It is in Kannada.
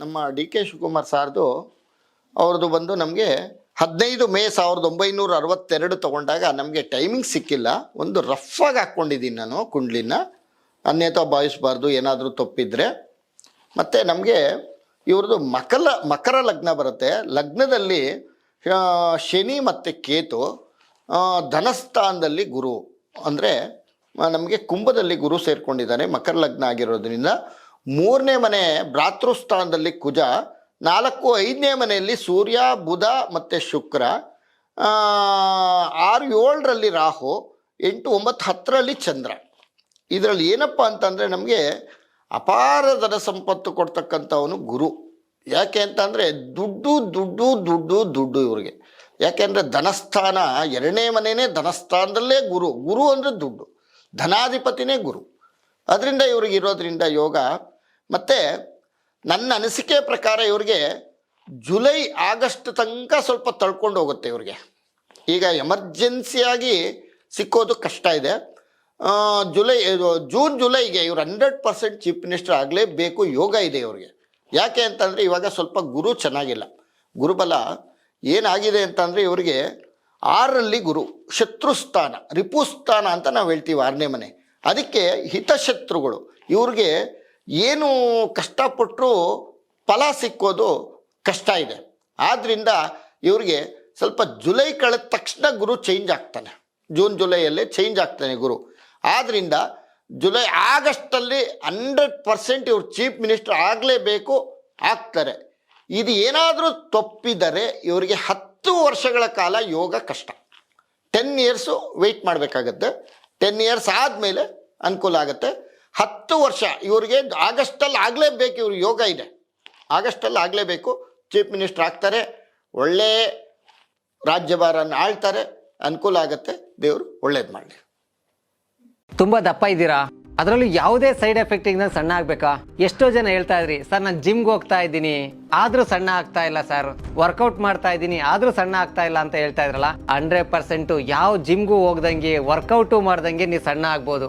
ನಮ್ಮ ಡಿ ಕೆ ಶಿವಕುಮಾರ್ ಸಾರ್ದು ಅವ್ರದ್ದು ಬಂದು ನಮಗೆ ಹದಿನೈದು ಮೇ ಸಾವಿರದ ಒಂಬೈನೂರ ಅರವತ್ತೆರಡು ತಗೊಂಡಾಗ ನಮಗೆ ಟೈಮಿಂಗ್ ಸಿಕ್ಕಿಲ್ಲ. ಒಂದು ರಫ್ ಆಗಿ ಹಾಕ್ಕೊಂಡಿದ್ದೀನಿ ನಾನು ಕುಂಡ್ಲಿನ. ಅನ್ಯತಾ ಭಾವಿಸಬಾರ್ದು ಏನಾದರೂ ತಪ್ಪಿದ್ರೆ. ಮತ್ತು ನಮಗೆ ಇವ್ರದ್ದು ಮಕಲ, ಮಕರ ಲಗ್ನ ಬರುತ್ತೆ. ಲಗ್ನದಲ್ಲಿ ಶನಿ ಮತ್ತು ಕೇತು ಧನಸ್ಥಾನದಲ್ಲಿ ಗುರು. ಅಂದರೆ ನಮಗೆ ಕುಂಭದಲ್ಲಿ ಗುರು ಸೇರಿಕೊಂಡಿದ್ದಾರೆ ಮಕರ ಲಗ್ನ ಆಗಿರೋದ್ರಿಂದ. ಮೂರನೇ ಮನೆ ಭ್ರಾತೃಸ್ಥಾನದಲ್ಲಿ ಕುಜ, ನಾಲ್ಕು ಐದನೇ ಮನೆಯಲ್ಲಿ ಸೂರ್ಯ, ಬುಧ ಮತ್ತು ಶುಕ್ರ. ಆರು ಏಳರಲ್ಲಿ ರಾಹು, ಎಂಟು ಒಂಬತ್ತು ಹತ್ತರಲ್ಲಿ ಚಂದ್ರ. ಇದರಲ್ಲಿ ಏನಪ್ಪ ಅಂತಂದರೆ ನಮಗೆ ಅಪಾರ ಧನ ಸಂಪತ್ತು ಕೊಡ್ತಕ್ಕಂಥವನು ಗುರು. ಯಾಕೆ ಅಂತಂದರೆ ದುಡ್ಡು ದುಡ್ಡು ದುಡ್ಡು ದುಡ್ಡು ಇವ್ರಿಗೆ. ಯಾಕೆಂದರೆ ಧನಸ್ಥಾನ, ಎರಡನೇ ಮನೆಯೇ ಧನಸ್ಥಾನದಲ್ಲೇ ಗುರು. ಗುರು ಅಂದರೆ ದುಡ್ಡು. ಧನಾಧಿಪತಿನೇ ಗುರು. ಅದರಿಂದ ಇವ್ರಿಗೆ ಇರೋದ್ರಿಂದ ಯೋಗ ಮತ್ತು ನನ್ನ ಅನಿಸಿಕೆ ಪ್ರಕಾರ ಇವ್ರಿಗೆ ಜುಲೈ, ಆಗಸ್ಟ್ ತನಕ ಸ್ವಲ್ಪ ತಳ್ಕೊಂಡು ಹೋಗುತ್ತೆ ಇವ್ರಿಗೆ. ಈಗ ಎಮರ್ಜೆನ್ಸಿಯಾಗಿ ಸಿಕ್ಕೋದು ಕಷ್ಟ ಇದೆ. ಜುಲೈ ಜೂನ್, ಜುಲೈಗೆ ಇವ್ರು ಹಂಡ್ರೆಡ್ ಪರ್ಸೆಂಟ್ ಚೀಫ್ ಮಿನಿಸ್ಟರ್ ಆಗಲೇಬೇಕು ಯೋಗ ಇದೆ ಇವ್ರಿಗೆ. ಯಾಕೆ ಅಂತಂದರೆ ಇವಾಗ ಸ್ವಲ್ಪ ಗುರು ಚೆನ್ನಾಗಿಲ್ಲ. ಗುರುಬಲ ಏನಾಗಿದೆ ಅಂತಂದರೆ ಇವರಿಗೆ ಆರರಲ್ಲಿ ಗುರು, ಶತ್ರುಸ್ಥಾನ, ರಿಪುಸ್ಥಾನ ಅಂತ ನಾವು ಹೇಳ್ತೀವಿ ಆರನೇ ಮನೆ. ಅದಕ್ಕೆ ಹಿತಶತ್ರುಗಳು. ಇವ್ರಿಗೆ ಏನು ಕಷ್ಟಪಟ್ಟರು ಫಲ ಸಿಕ್ಕೋದು ಕಷ್ಟ ಇದೆ. ಆದ್ದರಿಂದ ಇವ್ರಿಗೆ ಸ್ವಲ್ಪ ಜುಲೈ ಕಳೆದ ತಕ್ಷಣ ಗುರು ಚೇಂಜ್ ಆಗ್ತಾನೆ. ಜೂನ್ ಜುಲೈಯಲ್ಲಿ ಚೇಂಜ್ ಆಗ್ತಾನೆ ಗುರು. ಆದ್ದರಿಂದ ಜುಲೈ ಆಗಸ್ಟಲ್ಲಿ ಹಂಡ್ರೆಡ್ ಪರ್ಸೆಂಟ್ ಇವರು ಚೀಫ್ ಮಿನಿಸ್ಟರ್ ಆಗಲೇಬೇಕು, ಆಗ್ತಾರೆ. ಇದು ಏನಾದರೂ ತಪ್ಪಿದರೆ ಇವರಿಗೆ ಹತ್ತು ವರ್ಷಗಳ ಕಾಲ ಯೋಗ ಕಷ್ಟ. ಟೆನ್ ಇಯರ್ಸು ವೆಯ್ಟ್ ಮಾಡಬೇಕಾಗತ್ತೆ. ಟೆನ್ ಇಯರ್ಸ್ ಆದಮೇಲೆ ಅನುಕೂಲ ಆಗುತ್ತೆ. ಹತ್ತು ವರ್ಷ ಇವರಿಗೆ ಆಗಸ್ಟಲ್ಲಿ ಆಗಲೇಬೇಕು ಇವರು ಯೋಗ ಇದೆ. ಆಗಸ್ಟಲ್ಲಿ ಆಗಲೇಬೇಕು. ಚೀಫ್ ಮಿನಿಸ್ಟರ್ ಆಗ್ತಾರೆ. ಒಳ್ಳೆ ರಾಜ್ಯಭಾರನ ಆಳ್ತಾರೆ. ಅನುಕೂಲ ಆಗುತ್ತೆ. ದೇವರು ಒಳ್ಳೇದು ಮಾಡಲಿ. ತುಂಬಾ ದಪ್ಪ ಇದ್ದೀರಾ? ಅದರಲ್ಲೂ ಯಾವುದೇ ಸೈಡ್ ಎಫೆಕ್ಟ್ ಇಂದ ಸಣ್ಣ ಆಗ್ಬೇಕಾ? ಎಷ್ಟೋ ಜನ ಹೇಳ್ತಾ ಇದ್ರಿ, ಸರ್, ನಾನು ಜಿಮ್ಗೆ ಹೋಗ್ತಾ ಇದ್ದೀನಿ. ಆದ್ರೂ ಸಣ್ಣ ಆಗ್ತಾ ಇಲ್ಲ ಸರ್ ವರ್ಕೌಟ್ ಮಾಡ್ತಾ ಇದ್ದೀನಿ, ಆದ್ರೂ ಸಣ್ಣ ಆಗ್ತಾ ಇಲ್ಲ ಅಂತ ಹೇಳ್ತಾ ಇದ್ರಲ್ಲ ಹಂಡ್ರೆಡ್ ಪರ್ಸೆಂಟ್ ಯಾವ ಜಿಮ್ಗೂ ಹೋಗ್ದಂಗೆ ವರ್ಕೌಟು ಮಾಡ್ದಂಗೆ ನೀವು ಸಣ್ಣ ಆಗ್ಬೋದು.